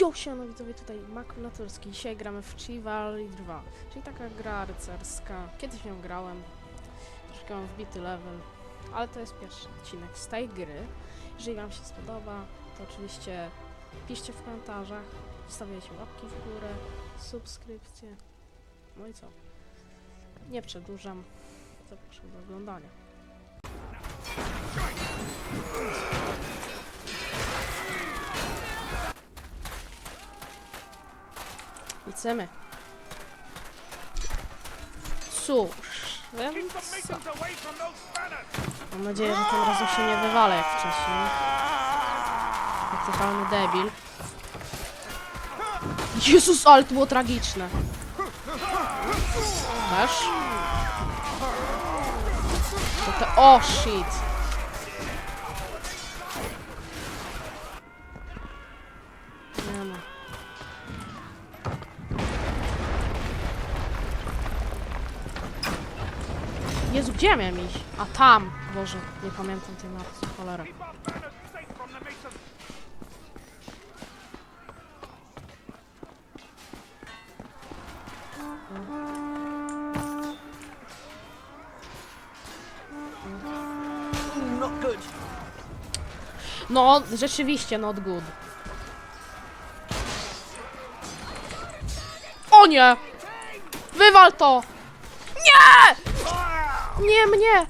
Jo, siano widzowie, tutaj Makulatorski. Dzisiaj gramy w Chivalry 2, czyli taka gra rycerska. Kiedyś ją grałem, troszkę mam wbity level, ale to jest pierwszy odcinek z tej gry. Jeżeli wam się spodoba, to oczywiście piszcie w komentarzach, stawiajcie łapki w górę, subskrypcje. No i co? Nie przedłużam, zapraszam do oglądania. Lecimy. Cóż, co? Mam nadzieję, że tym razem się nie wywalę jak wcześniej. Jak totalny debil. Jezus, ale to było tragiczne. Też? To te... O, shit. Gdzie miałem iść? A tam! Boże, nie pamiętam tej mapy, cholera. No, rzeczywiście, not good. O nie! Wywal to! Nie! Nie mnie!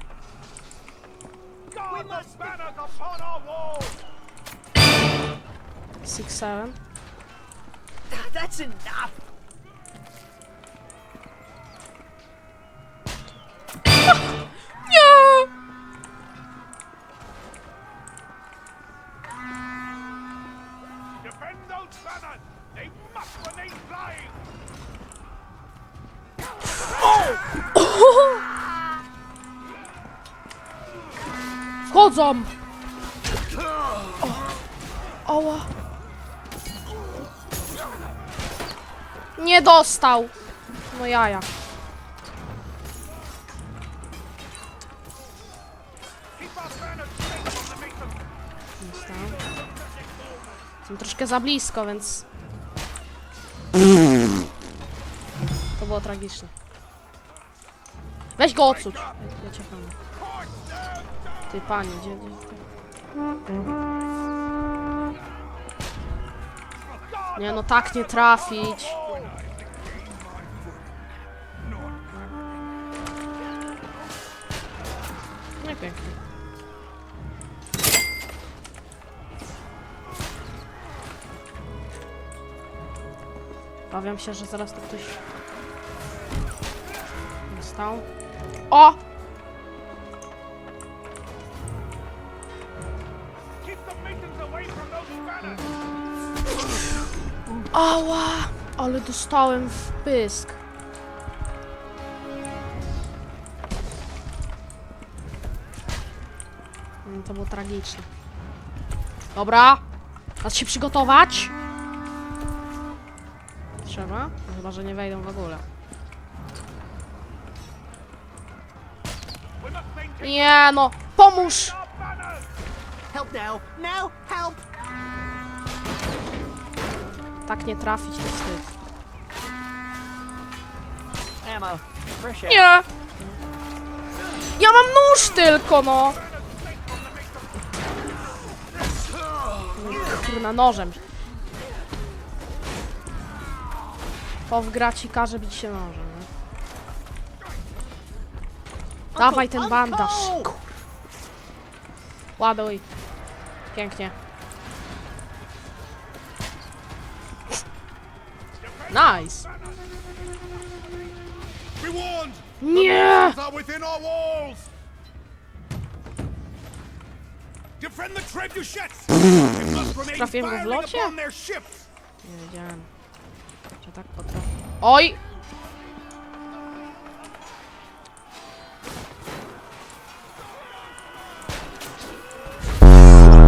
Six, seven. That's enough. Wchodzą! O. Oła. Nie dostał! No jaja. Dostał. Są troszkę za blisko, więc... To było tragiczne. Weź go odsuć. Ja. Ty panie, gdzie... Nie no, tak nie trafić. No i pięknie. Bawiam się, że zaraz tu ktoś stał. O! Ała! Ale dostałem w pysk. Mm, To było tragiczne. Dobra. Czas się przygotować. Trzeba? No Chyba, że nie wejdą w ogóle. Nie no! Pomóż! Help now. Now, help. Tak nie trafić, to wstyd. Ammo. Nie! Ja mam nóż tylko, no! Kurna, nożem. Gra ci każe bić się nożem? Dawaj ten bandaż. Kur... Ładuj. Pięknie. Must remain Trafiłem go w locie? upon their ships! Nie wiedziałem, że tak potrafię. Oj!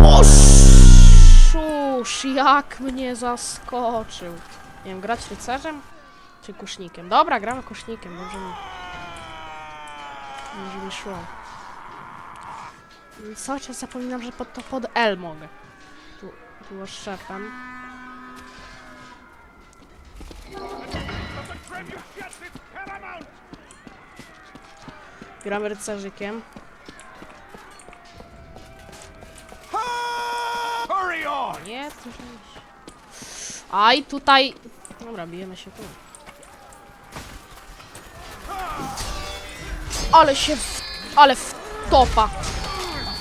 O szusz, jak mnie zaskoczył. Nie wiem, grać rycerzem? Czy kusznikiem? Dobra, gramy kusznikiem, dobrze mi... Dobrze mi szło. Cały czas zapominam, że pod, to pod L mogę. Tu, było szefem. Gramy rycerzykiem. Nie, to już nie. Aj, tutaj Dobra, bijemy się tu. Ale się w... Ale w topa.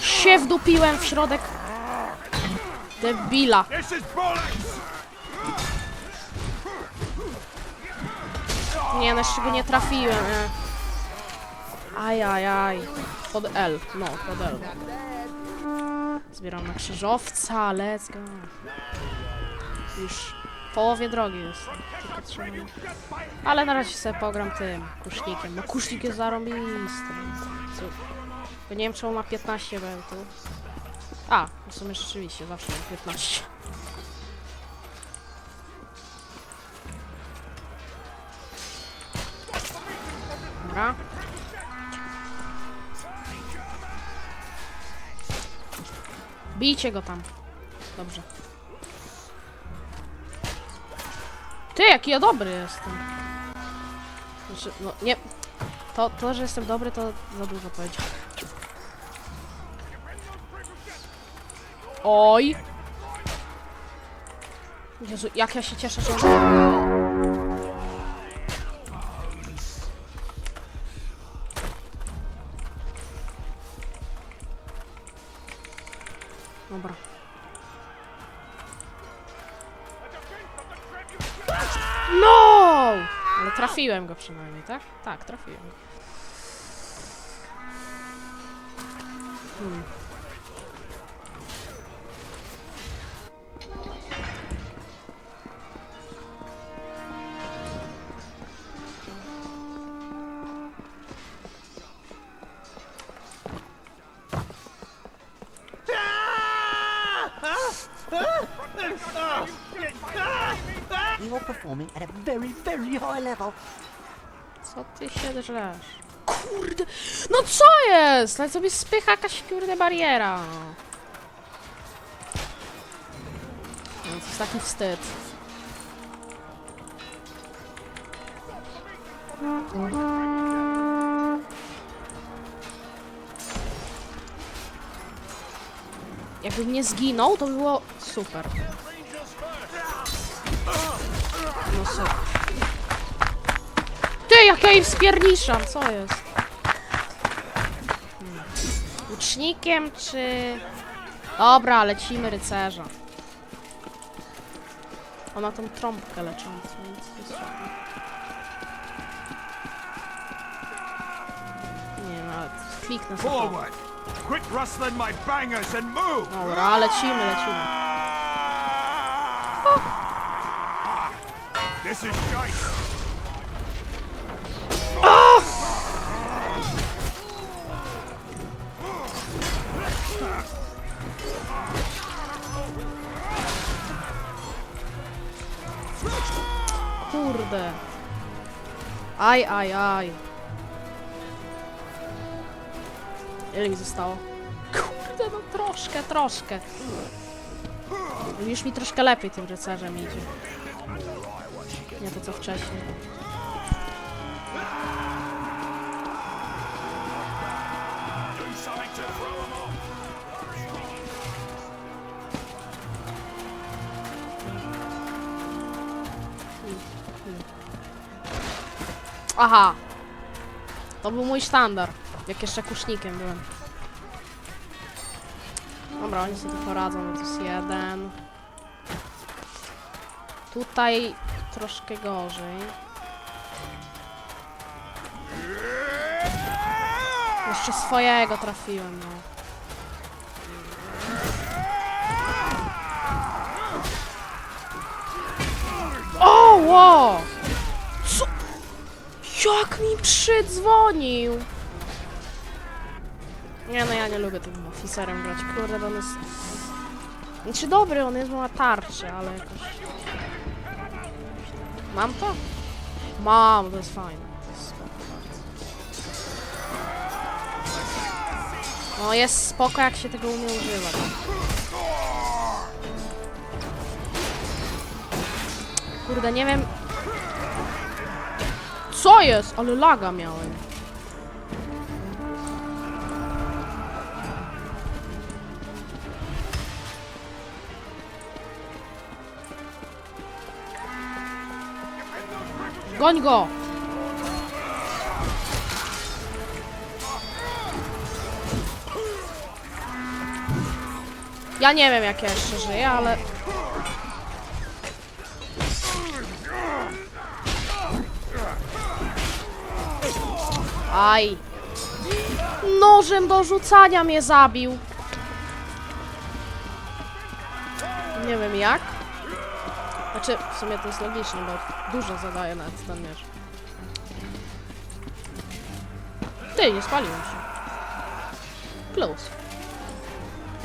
Się wdupiłem w środek. Debila. Nie, na jeszcze go nie trafiłem. Aj, aj, aj. Pod L. No, pod L. Zbieram na krzyżowca, let's go. Już połowie drogi jest. Ale na razie sobie pogram tym kusznikiem. No kusznik jest zarąbisty. Bo nie wiem czemu ma 15 bełtów. A, w sumie rzeczywiście, zawsze mam 15. Dobra. Bijcie go tam. Dobrze. Jaki ja dobry jestem. Znaczy, no nie. To, to, że jestem dobry, to za dużo powiedział. Oj! Jezu, jak ja się cieszę, że... przynajmniej, tak? Tak, trafiłem. Hmm. You are performing at a very, very high level. Co ty się drzesz? Kurde! No co jest? Ale sobie spycha jakaś kurde bariera. No to jest taki wstyd. Jakbym nie zginął, to by było super. No super. Jak ja jej wspierniczam, co jest? Hmm. Łucznikiem czy... Dobra, lecimy rycerza. Ona tą trąbkę leczącą, więc jest fajne. Nie no, ale kliknę sobie. Quit rustling my bangers and move! Dobra, lecimy, lecimy. This is shite! Kurde. Aj, aj, aj. Ile mi zostało? Kurde, no troszkę, troszkę. Już mi troszkę lepiej tym rycerzem idzie. Nie to co wcześniej. Do something to throw Aha! To był mój sztandar. Jak jeszcze kusznikiem byłem. Dobra, oni sobie poradzą, to jest jeden. Tutaj troszkę gorzej. Jeszcze swojego trafiłem, no. O, wow! Jak mi przydzwonił? Nie no, ja nie lubię tym oficerem grać. Kurde, on jest... Znaczy dobry, on jest, bo ma tarczę, ale jakoś... Mam to? Mam, to jest fajne. No jest spoko, jak się tego umie używać. Kurde, nie wiem... Co jest? Ale laga miałem. Goń go! Ja nie wiem jak ja jeszcze żyję, ale... Aj! Nożem do rzucania mnie zabił! Nie wiem jak. Znaczy, w sumie to jest logiczne, bo dużo zadaje nawet ten miecz. Ty, nie spaliłem się. Plus.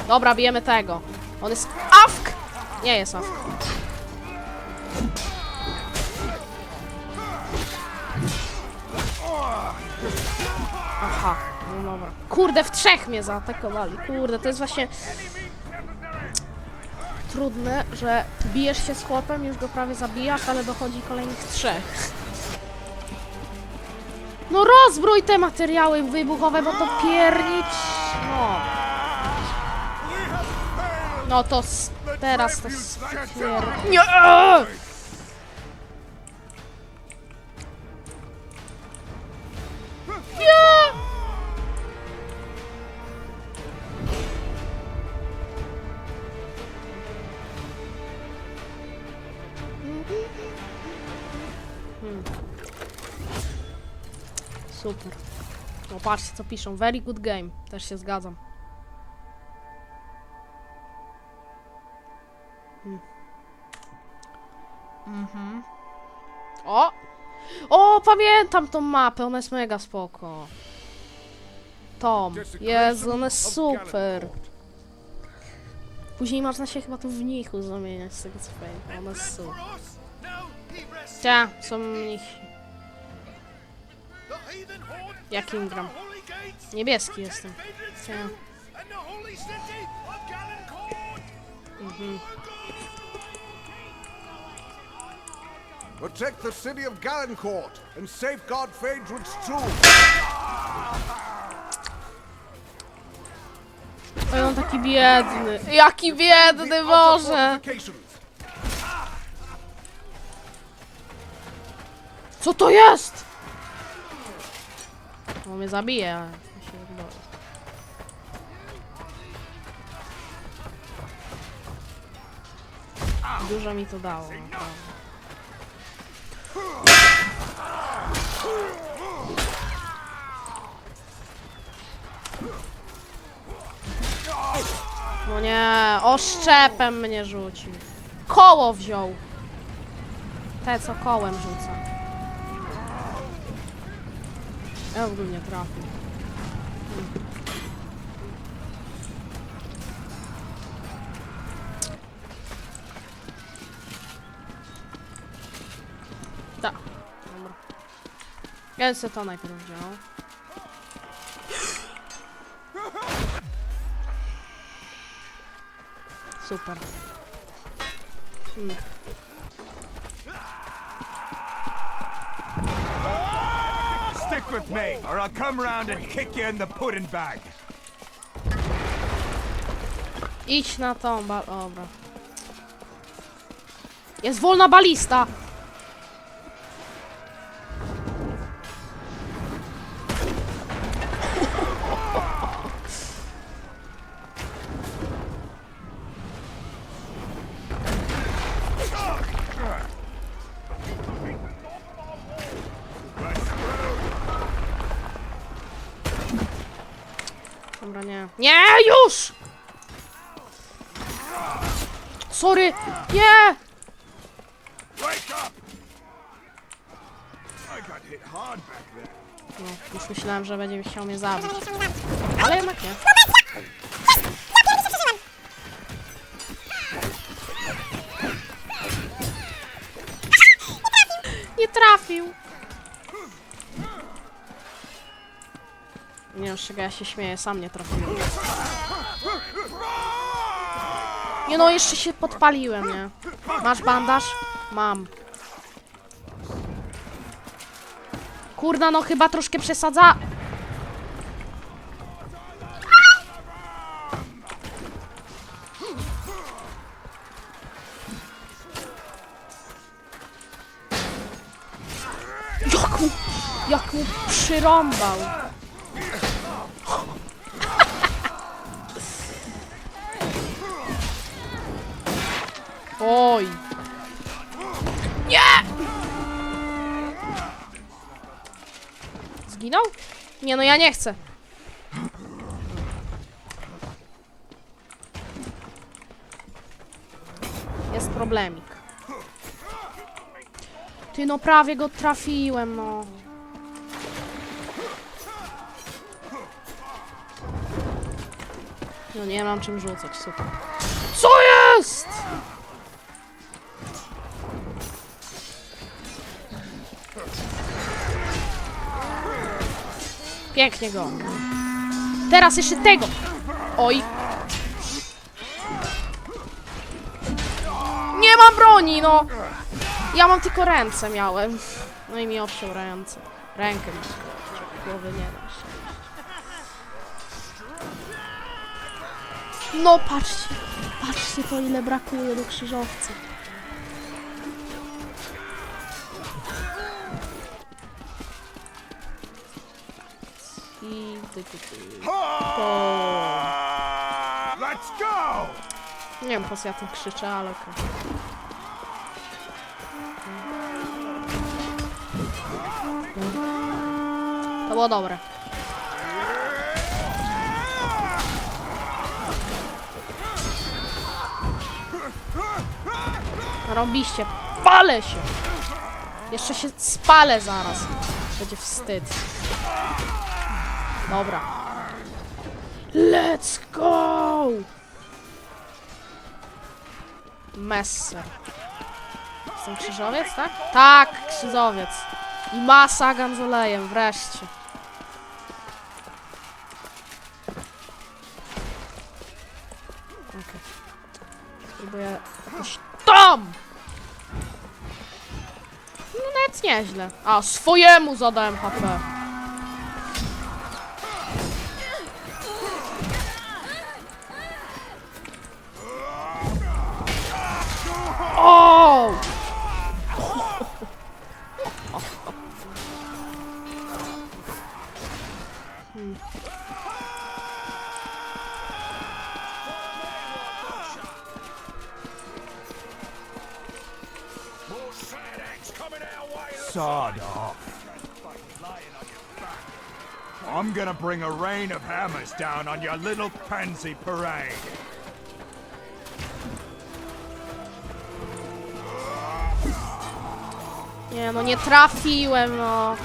Dobra, bijemy tego. On jest AFK! Nie jest AFK. Aha, no dobra. Kurde, w trzech mnie zaatakowali. Kurde, to jest właśnie trudne, że bijesz się z chłopem, już go prawie zabijasz, ale dochodzi kolejnych trzech. No rozbrój te materiały wybuchowe, bo to piernicz... No. No to teraz to spier... Nie! Nie! Patrzcie co piszą. Very good game. Też się zgadzam. Hmm. Mhm. O! O, pamiętam tą mapę, ona jest mega spoko. Tom. Jezu, ona jest super. Później można się chyba tu w mnichu zamieniać z tego co pamiętam. Ona jest super. No, są. Jakim gram? Niebieski jestem. Galencourt. Mhm. Protect the city of Galencourt and safeguard Phaedron's tomb. Oj, on taki biedny. Jaki biedny, Boże! Co to jest? On mnie zabije, ale ja się boję. Dużo mi to dało, naprawdę. No nie, oszczepem mnie rzucił. Koło wziął. Te, co kołem rzuca. Ja w ogóle nie trafił. Tak, dobra. Ja sobie to najpierw wziął. Super. Hmm. Stick with me, or I'll come round and kick you in the pudding bag. Idź na tą bal... Dobra. Jest wolna balista! No, już myślałem, że będzie chciał mnie zabić. Ale jednak nie. Nie trafił! Nie wiem, z czego ja się śmieję, sam nie trafiłem. Nie no, jeszcze się podpaliłem, nie? Masz bandaż? Mam. Kurna, no chyba troszkę przesadza. Jak mu, jak mu przyrąbał. Oj. Zginął? Nie, no ja nie chcę. Jest problemik. Ty no prawie go trafiłem, no. No nie mam czym rzucać, super. Co jest? Pięknie go. Teraz jeszcze tego. Oj. Nie mam broni, no. Ja mam tylko ręce miałem. No i mi obciął ręce. Rękę mi. Głowy nie da. No patrzcie. Patrzcie to ile brakuje do krzyżowca. I ty, ty, ty. Let's go! Nie wiem po co ja tym krzyczę, ale okej. To było dobre. Robiście. Palę się! Jeszcze się spalę zaraz. Będzie wstyd. Dobra. Let's go! Messer. Jestem krzyżowiec, tak? Tak, krzyżowiec. I masa z olejem, wreszcie. Okej. Spróbuję jakoś tam! No nawet nieźle. A, swojemu zadałem HP. Sawed off. I'm gonna bring a rain of hammers down on your little pansy parade. Nie no, nie trafiłem, no.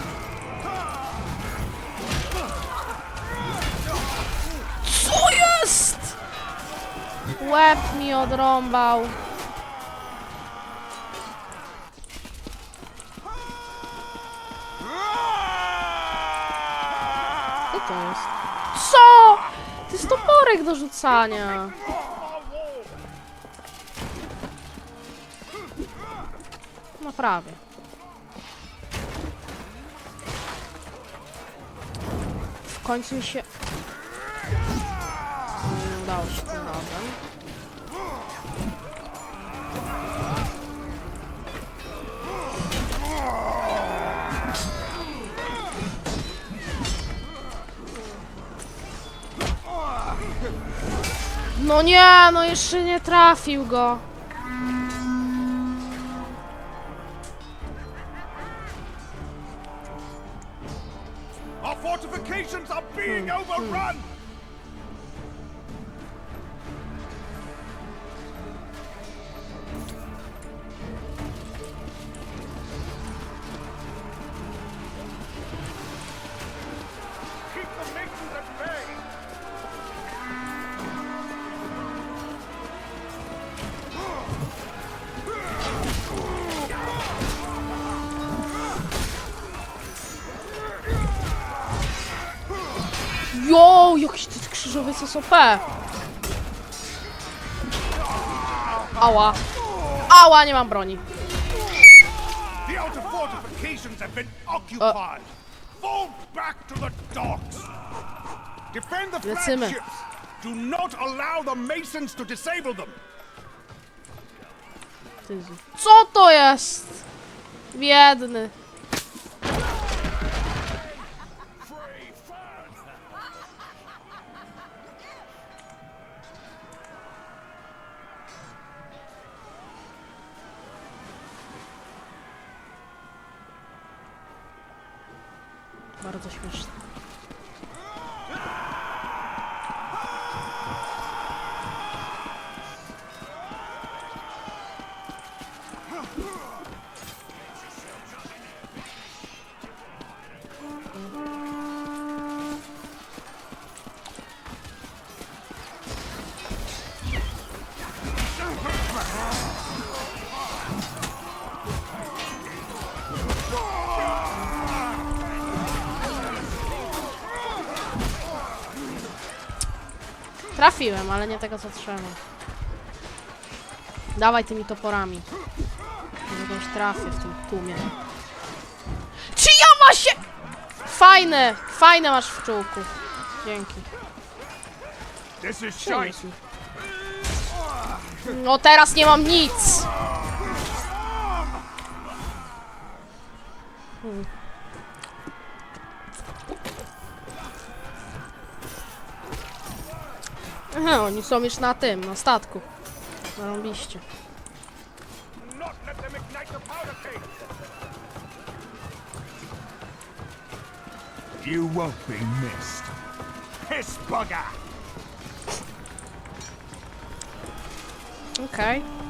Co jest? Łeb mi odrąbał. Co to jest? Co? To toporek do rzucania. No prawie. W końcu mi się... Udało się tym razem. No nie, no jeszcze nie trafił go. Ty krzyżowiec jest OP. Ała. Ała, nie mam broni. Fall back to the docks. Defend the Lecimy. flagships. Do not allow the Masons to disable them. Co to jest? Biedny. Bardzo śmieszne. Trafiłem, ale nie tego co trzeba. Dawaj tymi toporami. Jakąś trafię w tym tłumie. Czy ja ma się... Fajne, fajne masz w czułku. Dzięki. Mi. No teraz nie mam nic. Hmm. Aha, oni są już na tym, na statku. Zarąbiście. You won't be missed. Piss bugger! Okej. Co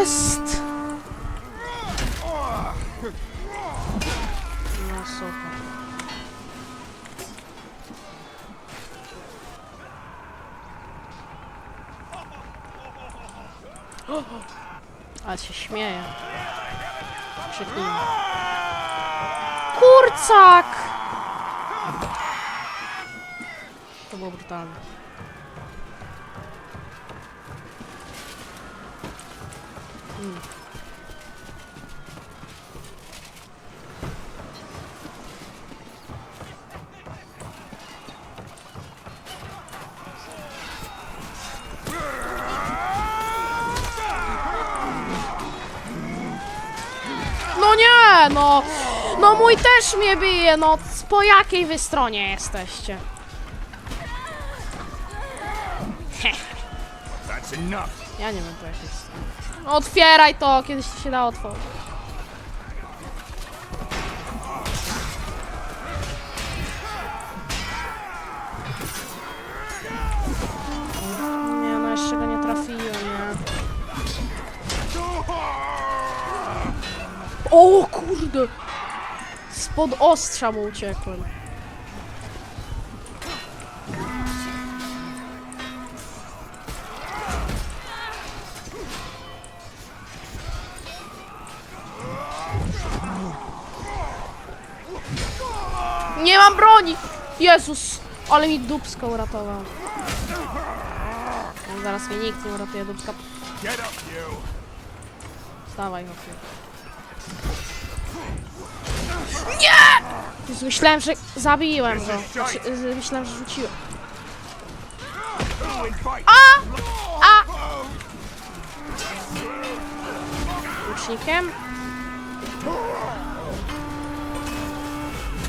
jest? Ale się śmieje. Krzyknijmy. Kurcak! To było brutalne. No nie, no! No mój też mnie bije, no po jakiej wy stronie jesteście? That's enough. Ja nie wiem po jakiej stronie. No otwieraj to, kiedyś to się da otworzyć. Nie, no jeszcze go nie trafiłem, nie. O kurde! Spod ostrza mu uciekłem. Nie mam broni! Jezus! Ale mi dupsko uratował. No, zaraz mnie nikt nie uratuje you. Wstawaj, chłopie. Nie! Myślałem, że zabiłem go. Znaczy, myślałem, że rzuciłem. A! A! Łucznikiem?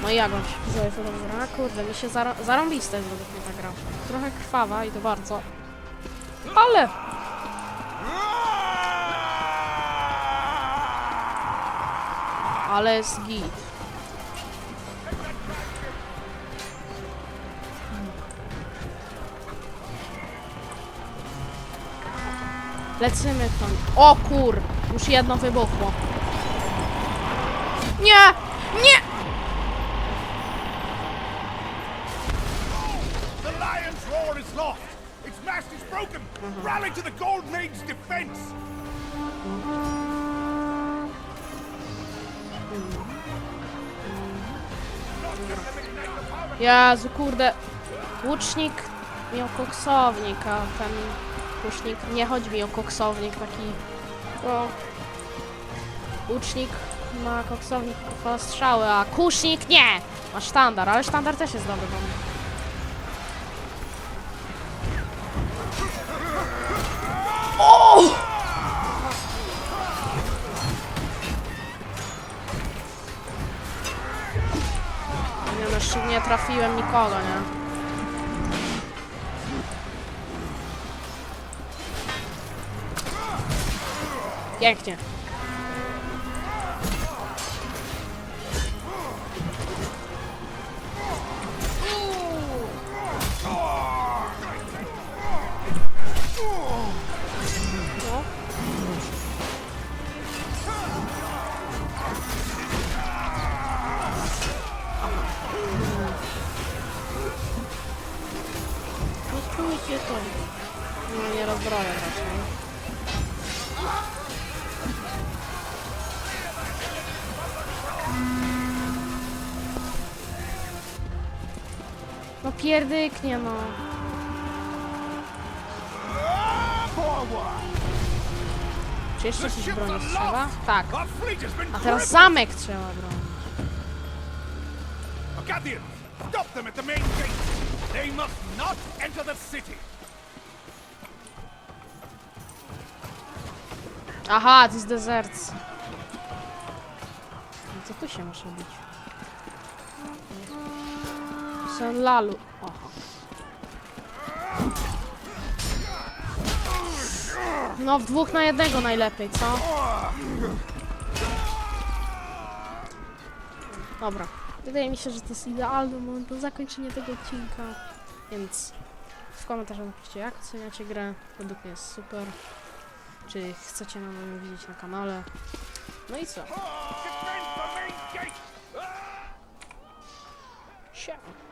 No i to dobrze gra? Kurde, mi się zara zarąbiste jest według mnie ta gra. Trochę krwawa i to bardzo. Ale! Ale jest git. Lecimy tam. O kur! Już jedno wybuchło. Broken. Rally to the Gold Maid's defense. Jezu, kurde. Łucznik miał koksownik, a ten łucznik... Nie chodzi mi o koksownik, taki... No... Łucznik ma koksownik kurwa strzały, a kusznik nie! Ma sztandar, ale sztandar też jest dobry pomysł. Trafiłem nikogo, nie? Pięknie. Rozbroję raczej. No pierdyknie no. Czy jeszcze ships broni trzeba? Tak. A teraz zamek trzeba bronić. Stop them at the main gate. They must not enter the city. Aha, to jest dezert. No co tu się może być? Sen lalu. Aha. No w dwóch na jednego najlepiej, co? Dobra. Wydaje mi się, że to jest idealny moment na zakończenie tego odcinka. Więc w komentarzach napiszcie jak oceniacie grę. Według mnie jest super. Czy chcecie na mnie widzieć na kanale. No i co? Siema.